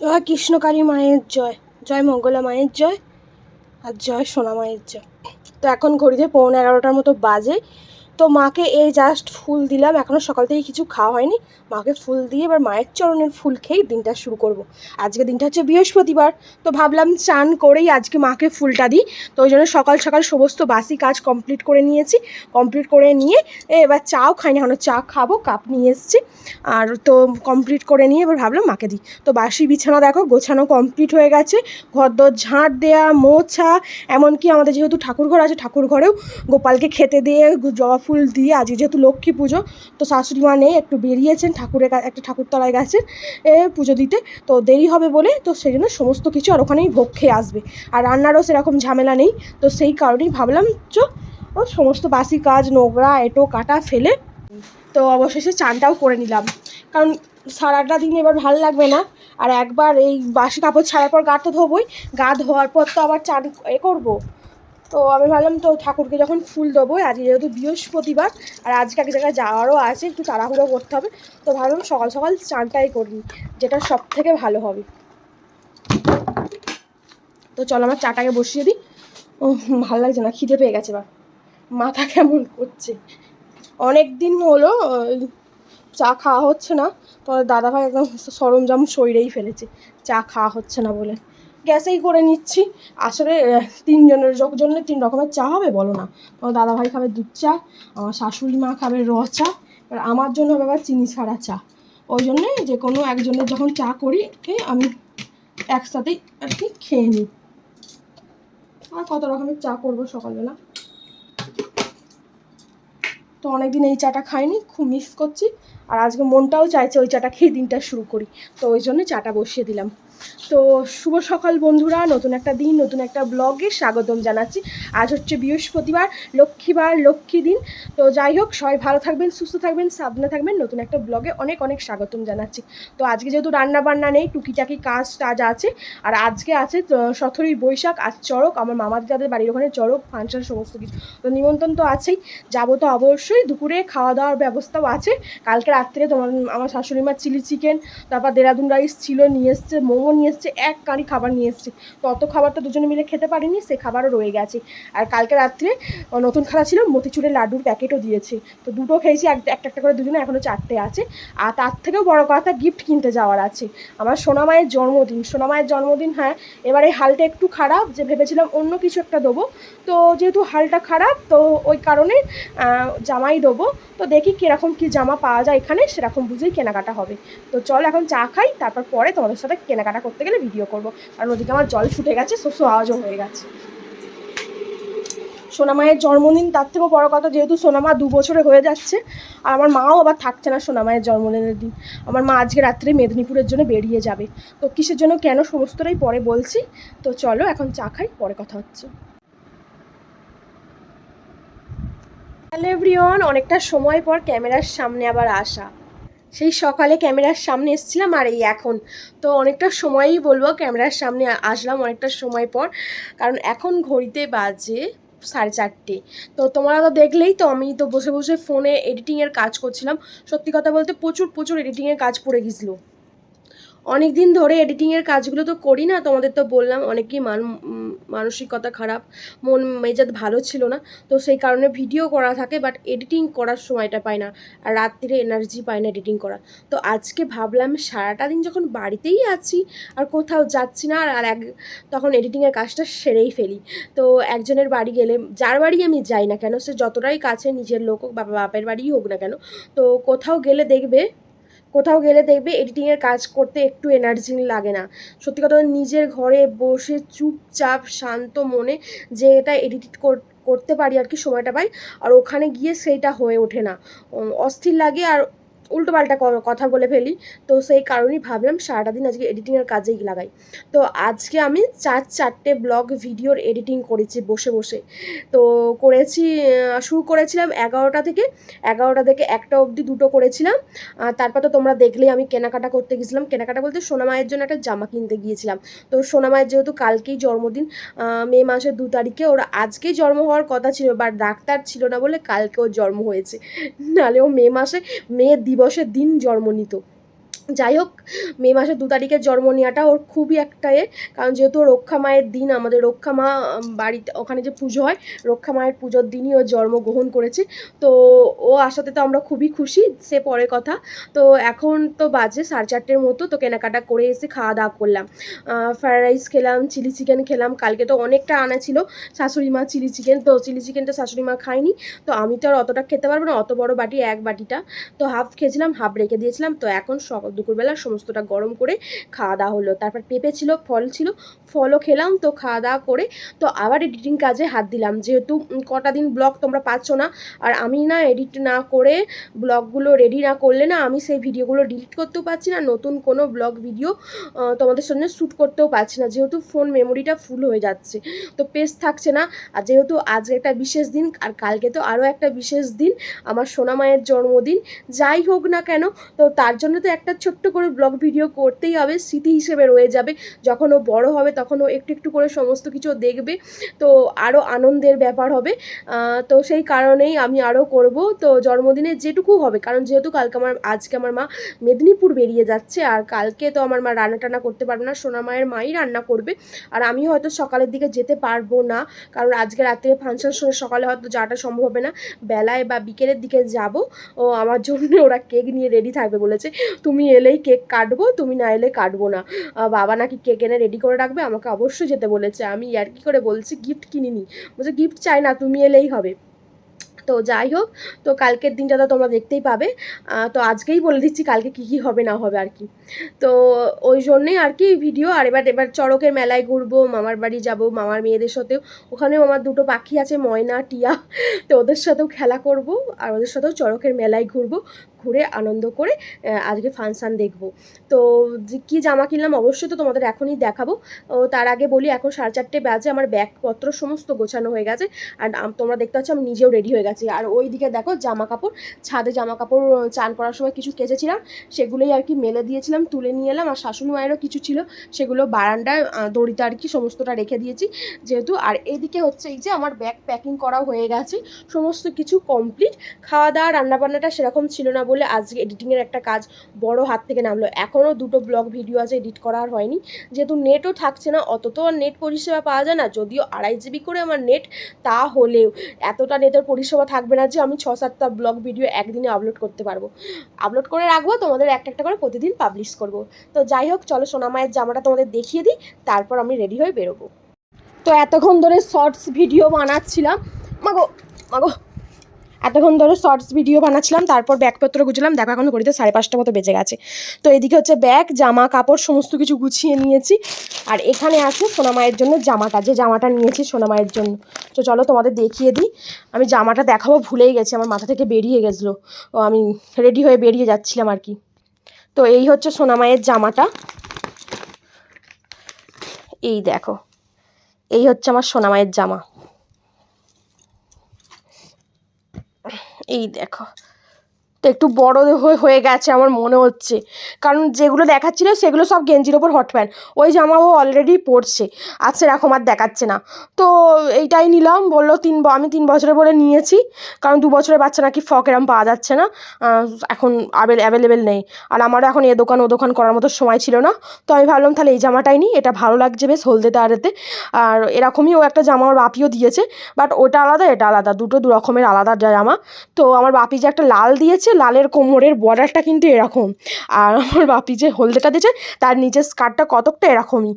জয় কৃষ্ণকালী মায়ের জয় জয় মঙ্গলা মায়ের জয় আর জয় সোনা মায়ের জয়। তো এখন ঘড়িতে পৌনে এগারোটার মতো বাজে। তো মাকে এই জাস্ট ফুল দিলাম। এখনও সকাল থেকে কিছু খাওয়া হয়নি। মাকে ফুল দিয়ে এবার মায়ের চরণের ফুল খেয়েই দিনটা শুরু করব। আজকে দিনটা হচ্ছে বৃহস্পতিবার, তো ভাবলাম চান করেই আজকে মাকে ফুলটা দিই। তো ওই জন্য সকাল সকাল সমস্ত বাসি কাজ কমপ্লিট করে নিয়েছি। কমপ্লিট করে নিয়ে এবার চাও খাইনি এখনও চা খাব, কাপ নিয়ে এসেছি। আর তো কমপ্লিট করে নিয়ে এবার ভাবলাম মাকে দিই। তো বাসি বিছানা দেখো, গোছানো কমপ্লিট হয়ে গেছে। ঘরদোর ঝাঁট দেয়া, মোছা, এমনকি আমাদের যেহেতু ঠাকুর ঘর আছে ঠাকুর ঘরেও গোপালকে খেতে দিয়ে জবা দিয়ে, আজকে যেহেতু লক্ষ্মী পুজো, তো শাশুড়ি মা নেই, একটু বেরিয়েছেন, ঠাকুরের একটা ঠাকুরতলায় গেছেন, এ পুজো দিতে, তো দেরি হবে বলে, তো সেই জন্য সমস্ত কিছু আর ওখানেই ভোগ খেয়ে আসবে। আর রান্নারও সেরকম ঝামেলা নেই, তো সেই কারণেই ভাবলাম, চ, ও সমস্ত বাসি কাজ, নোংরা, এটো, কাটা ফেলে, তো অবশেষে চানটাও করে নিলাম। কারণ সারাটা দিন এবার ভালো লাগবে না, আর একবার এই বাসি কাপড় ছাড়ার পর গা তো ধোবই, গা ধোয়ার পর তো আবার চান এ করব। তো আমি ভাবলাম, তো ঠাকুরকে যখন ফুল দেবো, আজকে যেহেতু বৃহস্পতিবার, আর আজকে এক জায়গায় যাওয়ারও আছে, একটু তাড়াহুড়ো করতে হবে। তো ভাবলাম, সকাল সকাল চানটাই করি, যেটা সব থেকে ভালো হবে। তো চলো, আমার চাটাকে বসিয়ে দিই। ও ভালো লাগছে না, খিদে পেয়ে গেছে বা মাথা কেমন করছে। অনেক দিন হলো চা খাওয়া হচ্ছে না তোমার দাদাভাই একদম সরঞ্জাম সইরেই ফেলেছে। চা খাওয়া হচ্ছে না বলে। গ্যাসেই করে নিচ্ছি। আসলে তিনজনের জন্য তিন রকমের চা হবে, বলো না। তোমার দাদাভাই খাবে দুধ চা, আমার শাশুড়ি মা খাবে র চা এবার আমার জন্য হবে আবার চিনি ছাড়া চা। ওই জন্যে যে কোনো একজনের যখন চা করি আমি একসাথেই আর কি খেয়ে নিই। আর কত রকমের চা করব সকালবেলা? তো অনেকদিন এই চাটা খাইনি, খুব মিস করছি। আর আজকে মনটাও চাইছে ওই চাটা খেয়ে দিনটা শুরু করি। তো ওই জন্য চাটা বসিয়ে দিলাম। তো শুভ সকাল বন্ধুরা, নতুন একটা দিন, নতুন একটা ব্লগে স্বাগতম জানাচ্ছি। আজ হচ্ছে বৃহস্পতিবার, লক্ষ্মীবার, লক্ষ্মী দিন। তো যাই হোক, সবাই ভালো থাকবেন, সুস্থ থাকবেন, সাবধানে থাকবেন। নতুন একটা ব্লগে অনেক অনেক স্বাগতম জানাচ্ছি। তো আজকে যেহেতু রান্না বান্না নেই, টুকিটাকি কাজ টাজ আছে, আর আজকে আছে সতেরোই বৈশাখ, আজ চড়ক, আমার মামাদের তাদের বাড়ির ওখানে চড়ক, ফাংশন, সমস্ত কিছু। তো নিমন্ত্রণ তো আছেই, যাব তো অবশ্যই, দুপুরে খাওয়া দাওয়ার ব্যবস্থাও আছে। কালকে রাত্রে তোমার, আমার শাশুড়ি মা চিলি চিকেন তারপর দেরাদুন রাইস ছিল, নিয়ে এসছে মোমো নিয়ে এসছে, এক কাঁড়ি খাবার নিয়ে এসছে। তো অত খাবারটা দুজনে মিলে খেতে পারিনি, সে খাবারও রয়ে গেছে। আর কালকে রাত্রে নতুন খাওয়া ছিল, মতিচুরের লাড্ডুর প্যাকেটও দিয়েছে। তো দুটো খেয়েছি, এক- একটা একটা করে দুজনে এখনও চারটে আছে। আর তার থেকেও বড় কথা গিফট কিনতে যাওয়ার আছে। আমার সোনামায়ের জন্মদিন সোনামায়ের জন্মদিন হ্যাঁ এবারে হালটা একটু খারাপ, যে ভেবেছিলাম অন্য কিছু একটা দেবো। তো যেহেতু হালটা খারাপ, তো ওই কারণে জামাই দেবো। তো দেখি কীরকম কী জামা পাওয়া যায় এখানে, সেরকম বুঝেই কেনাকাটা হবে। তো চল এখন চা খাই, তারপর পরে তোমাদের সাথে কেনাকাটা করতে গেলে ভিডিও করব। কারণ ওদিকে আমার জল ফুটে গেছে শস্য আওয়াজও হয়ে গেছে। সোনামায়ের জন্মদিন, তার থেকেও বড় কথা, যেহেতু সোনামা দু বছরে হয়ে যাচ্ছে, আর আমার মাও আবার থাকছে না সোনামায়ের জন্মদিনের দিন। আমার মা আজকে রাত্রে মেদিনীপুরের জন্য বেরিয়ে যাবে। তো কিসের জন্য কেন সমস্তটাই পরে বলছি, তো চলো এখন চা খাই, পরে কথা হচ্ছে। হ্যালো এভরিওয়ান অনেকটা সময় পর ক্যামেরার সামনে আবার আসা। সেই সকালে ক্যামেরার সামনে এসেছিলাম আর এই এখন। তো অনেকটা সময়ই বলব ক্যামেরার সামনে আসলাম অনেকটা সময় পর, কারণ এখন ঘড়িতে বাজে সাড়ে চারটে। তো তোমরা তো দেখলেই তো আমি তো বসে বসে ফোনে এডিটিংয়ের কাজ করছিলাম। সত্যি কথা বলতে প্রচুর প্রচুর এডিটিংয়ের কাজ পড়ে গেছিল। অনেক দিন ধরে এডিটিংয়ের কাজগুলো তো করি না, তোমাদের তো বললাম, অনেকই মান মানসিকতা খারাপ, মন মেজাজ ভালো ছিল না, তো সেই কারণে ভিডিও করা থাকে বাট এডিটিং করার সময়টা পাই না, আর রাত্রিরে এনার্জি পাই না এডিটিং করা। তো আজকে ভাবলাম সারাটা দিন যখন বাড়িতেই আছি, আর কোথাও যাচ্ছি না, আর এক, তখন এডিটিংয়ের কাজটা সেরেই ফেলি। তো একজনের বাড়ি গেলে, যার বাড়ি আমি যাই না কেন, সে যতটাই কাছে নিজের লোক হোক বা বাপের বাড়িই হোক না কেন, তো কোথাও গেলে দেখবে কোথাও গেলে দেখবে এডিটিংয়ের কাজ করতে একটু এনার্জি লাগে না। সত্যি কথা নিজের ঘরে বসে চুপচাপ, শান্ত মনে যে এটা এডিট করতে পারি আর কি সময়টা পাই। আর ওখানে গিয়ে সেইটা হয়ে ওঠে না। অস্থির লাগে আর উল্টোপাল্টা কথা বলে ফেলি। তো সেই কারণেই ভাবলাম সারাটা দিন আজকে এডিটিংয়ের কাজেই লাগাই। তো আজকে আমি চার চারটে ব্লগ ভিডিওর এডিটিং করেছি বসে বসে। তো করেছি শুরু করেছিলাম এগারোটা থেকে। এগারোটা থেকে একটা অবধি দুটো করেছিলাম। তারপর তো তোমরা দেখলেই আমি কেনাকাটা করতে গেছিলাম। কেনাকাটা বলতে সোনামায়ের জন্য একটা জামা কিনতে গিয়েছিলাম। তো সোনামায়ের যেহেতু কালকেই জন্মদিন মে মাসের দু তারিখে ওর আজকেই জন্ম হওয়ার কথা ছিল। বাট ডাক্তার ছিল না বলে কালকে ওর জন্ম হয়েছে। নাহলে ও মে মাসে, মে দিবসের দিন জন্ম নিত যাই হোক মে মাসের দু তারিখের জন্ম নেওয়াটা ওর খুবই একটা এ, কারণ যেহেতু রক্ষা মায়ের দিন, আমাদের রক্ষা মা বাড়িতে, ওখানে যে পুজো হয়, রক্ষা মায়ের পুজোর দিনই ও জন্মগ্রহণ করেছে। তো ও আসাতে তো আমরা খুবই খুশি, সে পরে কথা। তো এখন তো বাজে সাড়ে চারটের মতো, তো কেনাকাটা করে এসে খাওয়া দাওয়া করলাম। ফ্রায়েড রাইস খেলাম চিলি চিকেন খেলাম, কালকে তো অনেকটা আনা ছিল, শাশুড়ি মা চিলি চিকেন তো চিলি চিকেনটা শাশুড়ি মা খায়নি, তো আমি তো আর অতটা খেতে পারব না, অত বড় বাটি এক বাটিটা, তো হাফ খেয়েছিলাম হাফ রেখে দিয়েছিলাম, তো এখন দুপুরবেলা সমস্তটা গরম করে খাওয়া দাওয়া হলো। তারপর পেঁপে ছিল, ফল ছিল, ফলও খেলাম, তো খাওয়া দাওয়া করে তো আবার এডিটিং কাজে হাত দিলাম। যেহেতু কটা দিন ব্লগ তোমরা পাচ্ছ না, আর আমি না এডিট না করে ব্লগগুলো রেডি না করলে না আমি সেই ভিডিওগুলো ডিলিট করতেও পারছি না, নতুন কোনো ব্লগ ভিডিও তোমাদের সঙ্গে শ্যুট করতেও পারছি না। যেহেতু ফোন মেমোরিটা ফুল হয়ে যাচ্ছে, তো পেজ থাকছে না। আর যেহেতু আজকে একটা বিশেষ দিন, আর কালকে তো আরও একটা বিশেষ দিন, আমার সোনা মায়ের জন্মদিন, যাই হোক না কেন, তো তার জন্য তো একটা ছোট্ট করে ব্লগ ভিডিও করতেই হবে, স্মৃতি হিসেবে রয়ে যাবে। যখন ও বড় হবে তখন ও একটু একটু করে সমস্ত কিছু দেখবে, তো আরও আনন্দের ব্যাপার হবে। তো সেই কারণেই আমি আরও করব। তো জন্মদিনে যেটুকু হবে, কারণ যেহেতু কালকে আমার, আজকে আমার মা মেদিনীপুর বেরিয়ে যাচ্ছে, আর কালকে তো আমার মা রান্না টান্না করতে পারবে না, সোনা মায়ের মাই রান্না করবে। আর আমি হয়তো সকালের দিকে যেতে পারব না, কারণ আজকে রাত্রে ফাংশন শুনে সকালে হয়তো যাওয়াটা সম্ভব হবে না। বেলায় বা বিকেলের দিকে যাব। ও আমার জন্য ওরা কেক নিয়ে রেডি থাকবে বলেছে। তুমি এলেই কেক কাটবো, তুমি না এলে কাটবো না। বাবা নাকি কেক এনে রেডি করে রাখবে, আমাকে অবশ্যই যেতে বলেছে। আমি আর কি করে বলছি গিফট কিনিনি। বলছে গিফট চাই না, তুমি এলেই হবে। তো যাই হোক, তো কালকের দিনটা তো তোমরা দেখতেই পাবে। তো আজকেই বলে দিচ্ছি কালকে কী কী হবে, না হবে আর কি। তো ওই জন্যেই আর কি ভিডিও আর এবার এবার চড়কের মেলায় ঘুরবো, মামার বাড়ি যাব, মামার মেয়েদের সাথেও। ওখানেও আমার দুটো পাখি আছে, ময়না, টিয়া। তো ওদের সাথেও খেলা করব, আর ওদের সাথেও চড়কের মেলায় ঘুরবো। ঘুরে আনন্দ করে আজকে ফাংশান দেখব। তো কী জামা কিনলাম অবশ্যই তো তোমাদের এখনই দেখাবো। তার আগে বলি, এখন সাড়ে চারটে বাজে, আমার ব্যাগপত্র সমস্ত গোছানো হয়ে গেছে। আর তোমরা দেখতে পাচ্ছ আমি নিজেও রেডি হয়ে গেছি। আর ওই দিকে দেখো জামা কাপড়, ছাদে জামা কাপড় চান করার সময় কিছু কেচেছিলাম। সেগুলোই আর কি মেলে দিয়েছিলাম, তুলে নিয়ে এলাম। আর শাশুড়ি মায়েরও কিছু ছিল, সেগুলো বারান্দায় দড়িতে আর কি সমস্তটা রেখে দিয়েছি যেহেতু। আর এদিকে হচ্ছে এই যে আমার ব্যাগ প্যাকিং করা হয়ে গেছে, সমস্ত কিছু কমপ্লিট খাওয়া দাওয়া রান্নাবান্নাটা সেরকম ছিল না বলে আজকে এডিটিংয়ের একটা কাজ বড় হাত থেকে নামলো। এখনও দুটো ব্লগ ভিডিও আছে এডিট করা আর হয়নি। যেহেতু নেটও থাকছে না, অত তো আর নেট পরিষেবা পাওয়া যায় না। যদিও আড়াই জিবি করে আমার নেট তা হলেও এতটা নেটের পরিষেবা থাকবে না যে আমি ছ সাতটা ব্লগ ভিডিও একদিনে আপলোড করতে পারব। আপলোড করে রাখব তোমাদের একটা একটা করে প্রতিদিন পাবলিশ করব। তো যাই হোক, চলো সোনামায়ের জামাটা তোমাদের দেখিয়ে দিই, তারপর আমি রেডি হয়ে বেরোবো। তো এতক্ষণ ধরে শর্টস ভিডিও বানাচ্ছিলাম। মাগো মাগো। এতক্ষণ ধরে শর্টস ভিডিও বানাচ্ছিলাম, তারপর ব্যাগপত্র গুছলাম, দেখো এখন ঘড়িতে সাড়ে পাঁচটা মতো বেজে গেছে। তো এদিকে হচ্ছে ব্যাগ, জামা, কাপড়, সমস্ত কিছু গুছিয়ে নিয়েছি। আর এখানে আছে সোনামায়ের জন্য জামাটা, যে জামাটা নিয়েছি সোনামায়ের জন্য। তো চলো তোমাদের দেখিয়ে দিই। আমি জামাটা দেখাবো, ভুলেই গেছি, আমার মাথা থেকে বেরিয়ে গেছিল। ও, আমি রেডি হয়ে বেরিয়ে যাচ্ছিলাম আর কি। তো এই হচ্ছে সোনামায়ের জামাটা। এই দেখো, এই হচ্ছে আমার সোনামায়ের জামা। এই দেখো। তো একটু বড় হয়ে গেছে আমার মনে হচ্ছে। কারণ যেগুলো দেখাচ্ছিল সেগুলো সব গেঞ্জির ওপর হট প্যান্ট। ওই জামা ও অলরেডি পরছে। আর সেরকম আর দেখাচ্ছে না। তো এইটাই নিলাম। বলল তিন আমি তিন বছরে বলে নিয়েছি। কারণ দু বছরের বাচ্চা নাকি ফক এরম পাওয়া যাচ্ছে না। এখন অ্যাভেলেবেল নেই। আর আমারও এখন এ দোকান, ও দোকান করার মতো সময় ছিল না। তো আমি ভাবলাম তাহলে এই জামাটাই নিই। এটা ভালো লাগছে বেশ হলদেতে আরেতে আর এরকমই ও একটা জামা ওর বাপিও দিয়েছে। বাট ওটা আলাদা, এটা আলাদা। দুটো দু রকমের আলাদা জামা। তো আমার বাপি যে একটা লাল দিয়েছে লালের কোমরের বর্ডারটা কিন্তু এরকম। আর আমার বাপি যে হলদেটা দিয়েছে, তার নিচের স্কার্টটা কতকটা এরকমই।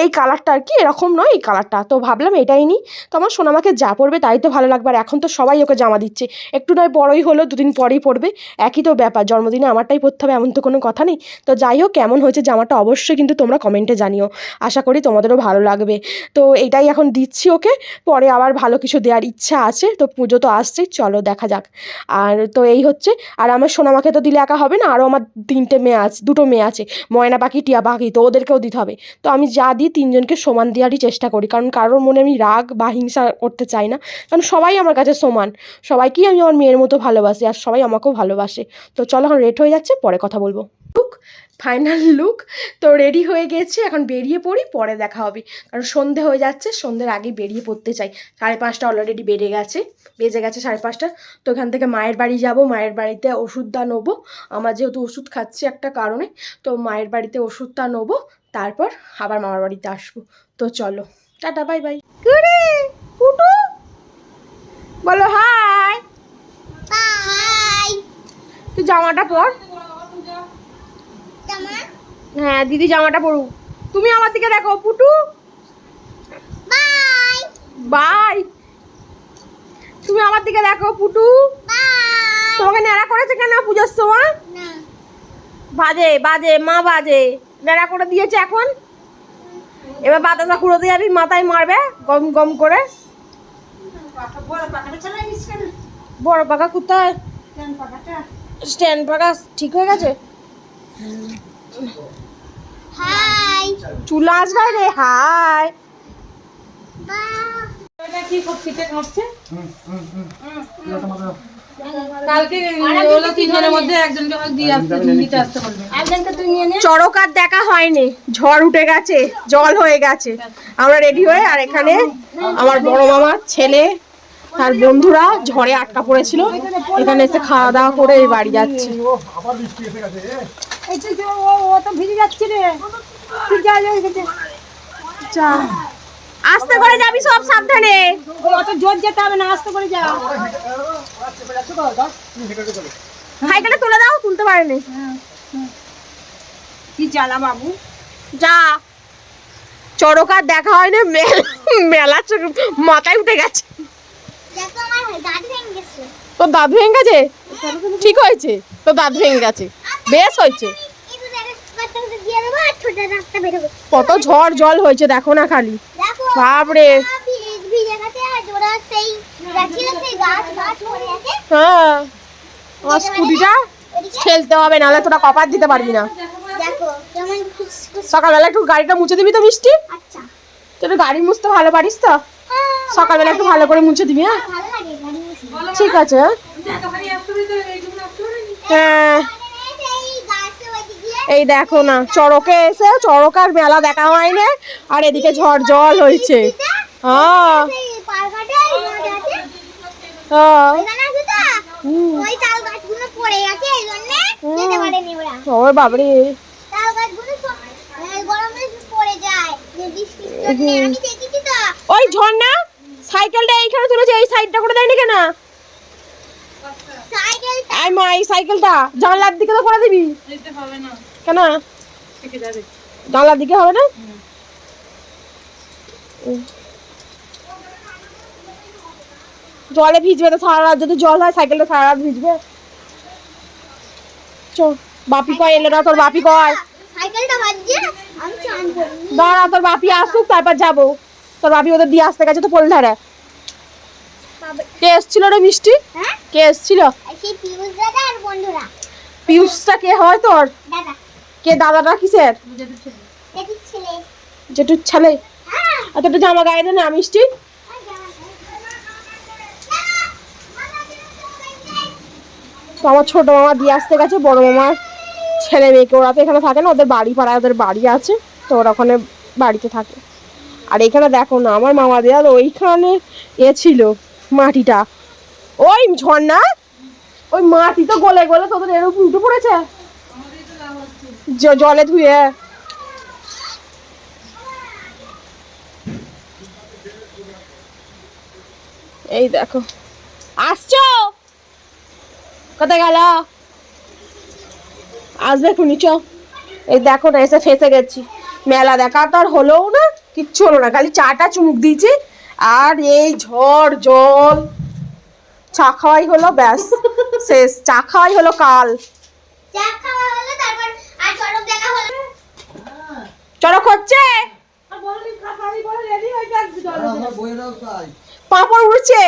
এই কালারটা আর কি এরকম নয় এই কালারটা তো ভাবলাম এটাই নিই। তো আমার সোনামাকে যা পরবে তাই তো ভালো লাগবে। আর এখন তো সবাই ওকে জামা দিচ্ছে। একটু নয় বড়ই হলো, দুদিন পরেই পরবে। একই তো ব্যাপার, জন্মদিনে আমারটাই পরতে হবে এমন তো কোনো কথা নেই। তো যাই হোক, কেমন হয়েছে জামাটা অবশ্যই কিন্তু তোমরা কমেন্টে জানিও। আশা করি তোমাদেরও ভালো লাগবে। তো এটাই এখন দিচ্ছি ওকে। পরে আবার ভালো কিছু দেওয়ার ইচ্ছা আছে। তো পুজো তো আসছেই, চলো দেখা যাক। আর তো এই হচ্ছে আর আমার সোনামাকে তো দিলে একা হবে না আরও আমার তিনটে মেয়ে আছে, দুটো মেয়ে আছে, ময়না পাখি টিয়া পাখি তো ওদেরকেও দিতে হবে। তো আমি যা দিই তিনজনকে সমান দেওয়ারই চেষ্টা করি, কারণ কারোর মনে আমি রাগ বা হিংসা করতে চাই না। কারণ সবাই আমার কাছে সমান, সবাইকেই আমি আমার মেয়ের মতো ভালোবাসি আর সবাই আমাকেও ভালোবাসে। তো চলো এখন রেট হয়ে যাচ্ছে, পরে কথা বলব। লুক ফাইনাল লুক তো রেডি হয়ে গেছি এখন বেরিয়ে পড়ি পরে দেখা হবে। কারণ সন্ধে হয়ে যাচ্ছে সন্ধ্যের আগে বেরিয়ে পড়তে চাই। সাড়ে পাঁচটা অলরেডি বেড়ে গেছে বেজে গেছে সাড়ে পাঁচটা। তো এখান থেকে মায়ের বাড়ি যাব মায়ের বাড়িতে ওষুধটা নেব। আমার যেহেতু ওষুধ খাচ্ছি একটা কারণে তো মায়ের বাড়িতে ওষুধটা নেব তারপর আবার মামার বাড়িতে আসব। তো চলো টাটা বাই বাই কুটু বলো হাই বাই তুই জামাটা পর। হ্যাঁ দিদি জামাটা পরুক। তুমি আমার দিকে দেখো পুটু। বাই। বাই। তুমি আমার দিকে দেখো পুটু। বাই। তোমাকে ন্যাড়া করেছে কেন পুজোর সময়? না। বাজে বাজে মা বাজে। ন্যাড়া করে দিয়েছে এখন। এবার বাতাসা কুড়োতে যাবি মাথায় মারবে গম গম করে। বড় পাকা কোথায়? স্ট্যান্ড পাকা ঠিক হয়ে গেছে? হাই চুল আসবে রে হাই বা কালকে হলো তিনজনের মধ্যে একজনকে দিয়ে আসতে নিতে আসতে বলবে। একজনকে তুই নিয়ে নে। চড়ক আর দেখা হয়নি ঝড় উঠে গেছে জল হয়ে গেছে। আমরা রেডি হয়ে আর এখানে আমার বড় মামার ছেলে তার বন্ধুরা ঝড়ে আটকা পড়েছিল। এখানে এসে খাওয়া দাওয়া করে বাড়ি যাচ্ছে। এই ও ও তো ভিজে যাচ্ছে রে। তুই যা যা যা। আস্তে করে যাবি সব সাবধানে। অত জোর যেতে হবে না আস্তে করে যা। সাইকেলে তুলে দাও তুলতে পারেনি। কি জ্বালা বাবু। যা। চড়ক দেখা হয়নি মেলা মেলা মাথায় উঠে গেছে। তোর দাঁত ভেঙে গেছে? ঠিক হয়েছে তোর দাঁত ভেঙে গেছে। বেশ হয়েছে। কত ঝড় জল হয়েছে, দেখো না খালি। বাপরে। হ্যাঁ আমার স্কুটিটা ওদিকে হবে, নাহলে তোরা কপার দিতে পারবি না। সকালবেলা একটু গাড়িটা মুছে দিবি তো মিষ্টি? একটু গাড়ি মুছতে ভালো পারিস তো? সকালবেলা একটু ভালো করে মুছে দিবি হ্যাঁ। ঠিক আছে হ্যাঁ? হ্যাঁ। এই দেখো না চড়কে এসে চড়কার মেলা দেখা হয়নি আর এদিকে ঝড় জল হয়েছে। হ্যাঁ। হ্যাঁ। ওরা বাবারে তাল গাছগুলো সব এই গরমে পড়ে যায় যে বৃষ্টি হচ্ছে, আমি দেখেছি তো ওই ঝর্ণা সাইকেলটা এইখানে তুলেছে এই সাইডটা করে দেয়নি কেন? এই মা এই সাইকেলটা। জানলার দিকে তো করে দিবি। দিতে হবে না। কেন? থেকে যাবে। জানলার দিকে হবে না? জলে ভিজবে তো সারা রাত। যদি জল হয় সাইকেলটা সারা রাত ভিজবে। চ বাপি কয় এলে না তোর বাপি কয়। সাইকেলটা বাজছে আমি চান করিনি দাঁড়া তোর বাপি আসুক তারপর যাব। তোর বাপি ওদের দিয়ে আসতে গেছে তো পোল ধারে। কে এসছিল রে মিষ্টি? হ্যাঁ? কে এসছিল? সেই দাদা আর বন্ধুরা। পিউষটা কে হয় তোর? দাদা। কে দাদাটা কিসের? ছেলে। যেটুর ছেলে? হ্যাঁ। আর তোর জামা গায়ে দে না মিষ্টি। তো আমার ছোট মামা দিয়ে আসতে গেছে বড় মামার ছেলে মেয়েকে। ওরা তো এখানে থাকে না ওদের বাড়ি পাড়ায় ওদের বাড়ি আছে তো ওরা ওখানে বাড়িতে থাকে। আর এখানে দেখো না আমার মামা দেয়াল ওইখানে এ ছিল মাটিটা। ওই ঝর্ণা! ওই মাটি তো গলে গলে তোদের এরকম উঠে পড়েছে। জলে ধুয়ে। এই দেখো। আসছো? কোথায় গেল? আসবে খুনি চ। এই দেখো না, এসে ফেসে গেছি। মেলা দেখা তো আর হলোও না, কিচ্ছু হলো না, খালি চাটা চুমুক দিয়েছি, আর এই ঝড় জল। চা খাওয়াই হলো ব্যাস শেষ। চা খাওয়াই হলো কাল। চা খাওয়া হলো তারপর আর চড়ক দেখা হলো চড়ক হচ্ছে? পাঁপড় উড়ছে?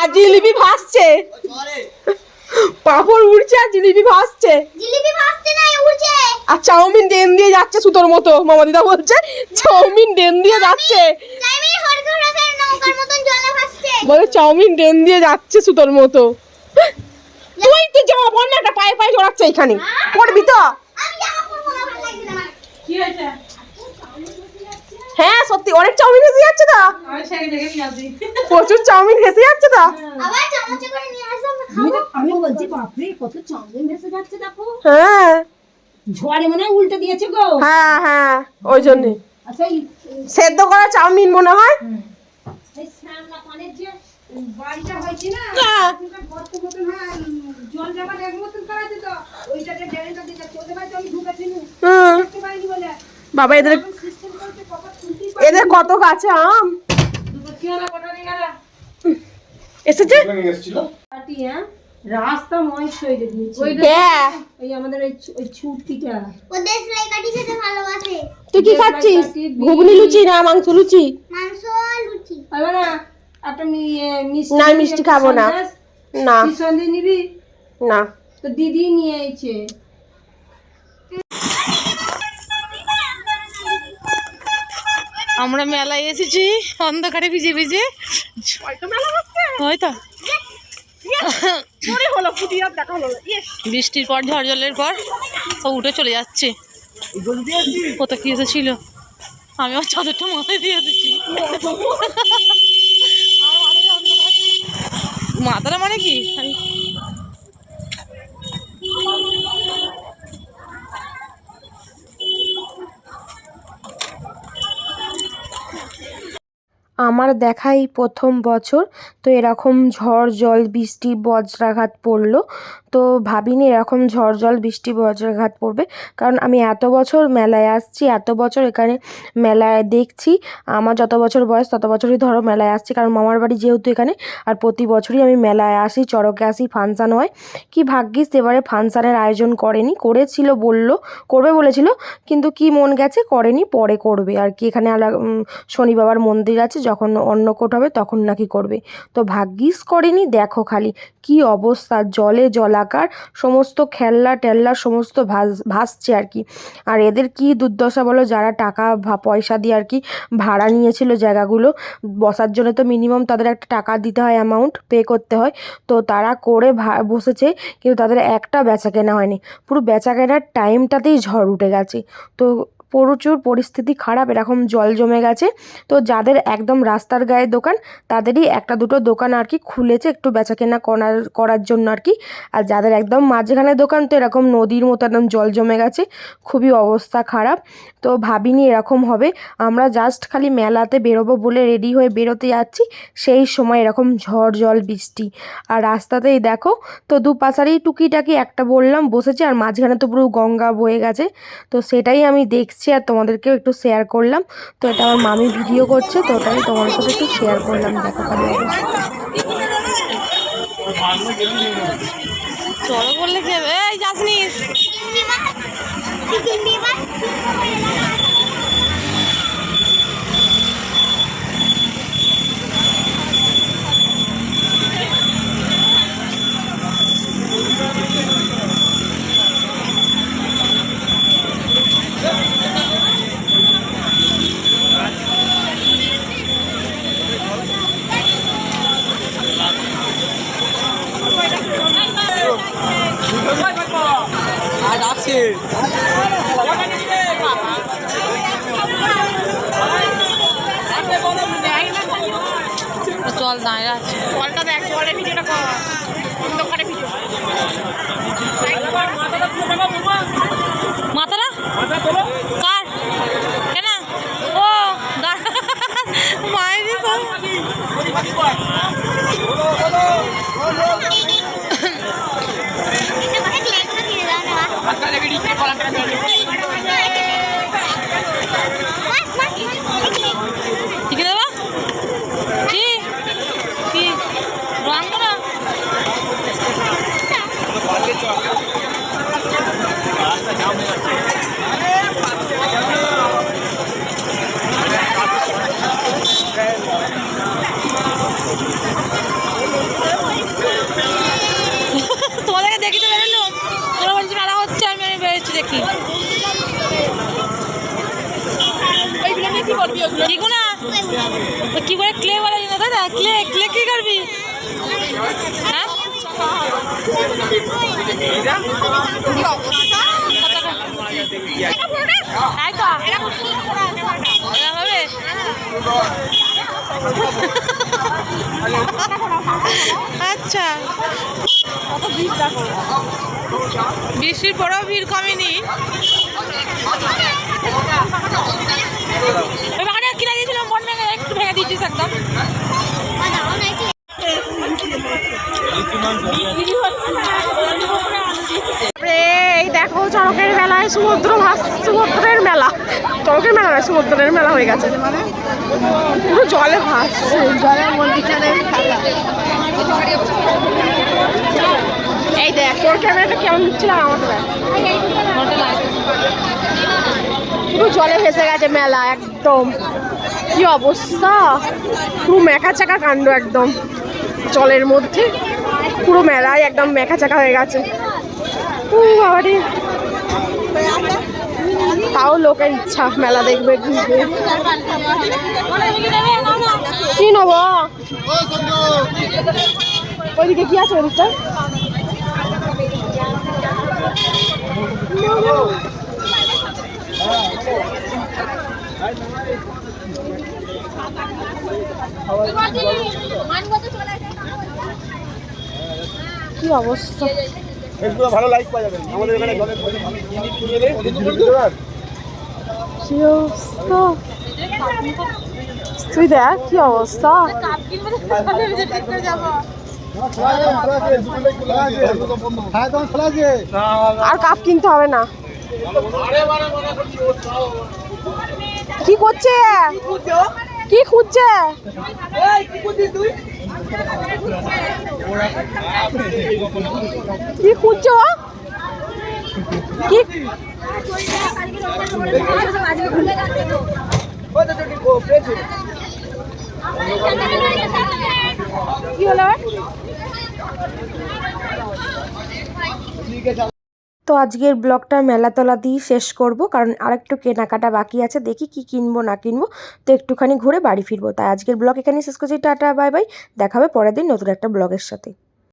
আর জিলিপি ভাসছে। পাঁপড় উড়ছে আর জিলিপি ভাসছে। জিলিপি ভাসছে না উড়ছে। আর চাউমিন ডেন দিয়ে যাচ্ছে সুতোর মতো। মামা দিদা বলছে চাউমিন ডেন দিয়ে যাচ্ছে। রাখার মতন জলে ভাসছে। বলে চাউমিন ডেন দিয়ে যাচ্ছে সুতোর মতো। তুই তুই জামা পর না একটা পায়ে পায়ে জড়াচ্ছে এখানে? পড়বি তো? হ্যাঁ সত্যি অনেক চাউমিন এসে যাচ্ছে তো। প্রচুর চাউমিন এসে যাচ্ছে তো। আবার চামচে করে নিয়ে আসো আমরা খাব। আমি বলছি বাপরে কত চাউমিন ভেসে যাচ্ছে দেখো। হ্যাঁ। ঝড়ে মনে হয় উল্টে দিয়েছে গো। হ্যাঁ হ্যাঁ ওই জন্যে। আচ্ছা সেদ্ধ করা চাউমিন মনে হয়? বাবা এদের সিস্টেম করেছে কত খুঁটি এদের কত গাছে আম? এসেছে? হ্যাঁ? রাস্তা ময় সইরে দিয়েছে হ্যাঁ। এই আমাদের ওই ছু- ওই ছুটিটা ও দেশলাই কাটি খেতে ভালোবাসে। তুই কি খাচ্ছিস? ঘুগনি লুচি না মাংস লুচি? মাংস লুচি। হবে না একটা মি- মিষ্টি না, মিষ্টি খাব না। না। সন্দেশ নিবি? না। তো দিদি নিয়ে এসেছে আমরা মেলায় এসেছি অন্ধকারে ভিজে ভিজে। হয়তো বৃষ্টির পর, ঝড় জলের পর সব উঠে চলে যাচ্ছে। কোথা কি এসেছিল? আমি আমার চাদরটা মাথায় দিয়ে দিচ্ছি। মাথাটা মানে কি? আমি- আমার দেখাই প্রথম বছর, তো এরকম ঝড় জল, বৃষ্টি, বজ্রাঘাত পড়ল। তো ভাবিনি এরকম ঝড় জল, বৃষ্টি, বজ্রাঘাত পড়বে। কারণ আমি এত বছর মেলায় আসছি, এত বছর এখানে মেলায় দেখছি। আমার যত বছর বয়স, তত বছরই ধরো মেলায় আসছি। কারণ মামার বাড়ি যেহেতু এখানে, আর প্রতি বছরই আমি মেলায় আসি, চড়কে আসি, ফাংশান হয়। কি ভাগ্যিস এবারে ফাংশানের আয়োজন করেনি, করেছিল, বলল, করবে বলেছিল, কিন্তু কি মন গেছে, করেনি, পরে করবে। আর কি এখানে শনি বাবার মন্দির আছে যখন অন্নকূট হবে তখন নাকি করবে। তো ভাগ্যিস করেনি, দেখো খালি কি অবস্থা, জলে জলাকার, সমস্ত খেলনা টেল্লা সমস্ত ভাস ভাসছে আর কি। আর এদের কি দুর্দশা বলো, যারা টাকা পয়সা দিয়ে আর কি ভাড়া নিয়েছিল জায়গাগুলো, বসার জন্য তো মিনিমাম তাদের একটা টাকা দিতে হয় অ্যামাউন্ট পে করতে হয়। তো তারা করে বসেছে, কিন্তু তাদের একটা বেচা কেনা হয়নি। পুরো বেচা কেনার টাইমটাতেই ঝড় উঠে গেছে। তো প্রচুর পরিস্থিতি খারাপ, এরকম জল জমে গেছে। তো যাদের একদম রাস্তার গায়ে দোকান, তাদেরই একটা দুটো দোকান আর কি খুলেছে একটু বেচা কেনা করার করার জন্য আর কি। আর যাদের একদম মাঝখানে দোকান, তো এরকম নদীর মতো একদম জল জমে গেছে। খুবই অবস্থা খারাপ। তো ভাবিনি এরকম হবে। আমরা জাস্ট খালি মেলাতে বেরোবো বলে রেডি হয়ে বেরোতে যাচ্ছি। সেই সময় এরকম ঝড়, জল, বৃষ্টি। আর রাস্তাতেই দেখো, তো দুপাশারেই টুকিটাকি একটা বললাম, বসেছে। আর মাঝখানে তো পুরো গঙ্গা বয়ে গেছে। তো সেটাই আমি দেখছি। আর তোমাদেরকেও একটু শেয়ার করলাম। তো এটা আমার মামি ভিডিও করছে, তো ওটাই তোমার সাথে একটু শেয়ার করলাম, দেখো খালি চলো বললে এই চিকেন বিবার চল দাঁড়িয়ে আছে জলটা দেখ জলের ভিডিওটা কর অন্ধকারে ভিডিও মাথাটা কার কেন ও দাঁড়া মায়ের এটা করে ক্লে করে দিয়ে দাও না ঠিক আছে দেবা কি কি রঙ না তোমাদেরকে দেখি তো বেরোলো তোরা বলছি মেলা হচ্ছে আমি আমি বেরোচ্ছি দেখি ঠিক না কি করে ক্লে বলা না? দাদা ক্লে ক্লে কি করবি? হ্যাঁ? কি। আচ্ছা। বৃষ্টির পরেও ভিড় কমেনি। এই দেখো চড়কের মেলায় সমুদ্র ভাস সমুদ্রের মেলা। চড়কের মেলা নয়, সমুদ্রের মেলা হয়ে গেছে। পুরো জলে ভাসছে জলের মধ্যে এই দেখ, তোর ক্যামেরাটা কেমন দিচ্ছিলাম আমাকে দেখ। পুরো জলে ভেসে গেছে মেলা, একদম। কি অবস্থা? পুরো মেকা চাকা কাণ্ড একদম। জলের মধ্যে পুরো মেলায় একদম মেকা চাকা হয়ে গেছে। তাও লোকের ইচ্ছা, মেলা দেখবে, ঘুরবে। কি নেব? ওইদিকে কি আছে ওদিকটা? কি অবস্থা? ফেসবুকে ভালো লাইক পাওয়া যাবে। আমাদের এখানে জলের কি অবস্থা? তুই দেখ কি অবস্থা। হ্যাঁ আর কাপ কিনতে হবে না। কি করছে? কি খুঁজছে? কি খুঁজছে? কি? কি হলো? তো আজকের ব্লগটা মেলাতলা দিয়েই শেষ করব, কারণ আর একটু কেনাকাটা বাকি আছে, দেখি কি কিনবো, না কিনবো। তো একটুখানি ঘুরে বাড়ি ফিরবো। তাই আজকের ব্লগ এখানেই শেষ করছি। Tata, bye bye. দেখাবে পরের দিন নতুন একটা ব্লগের সাথে।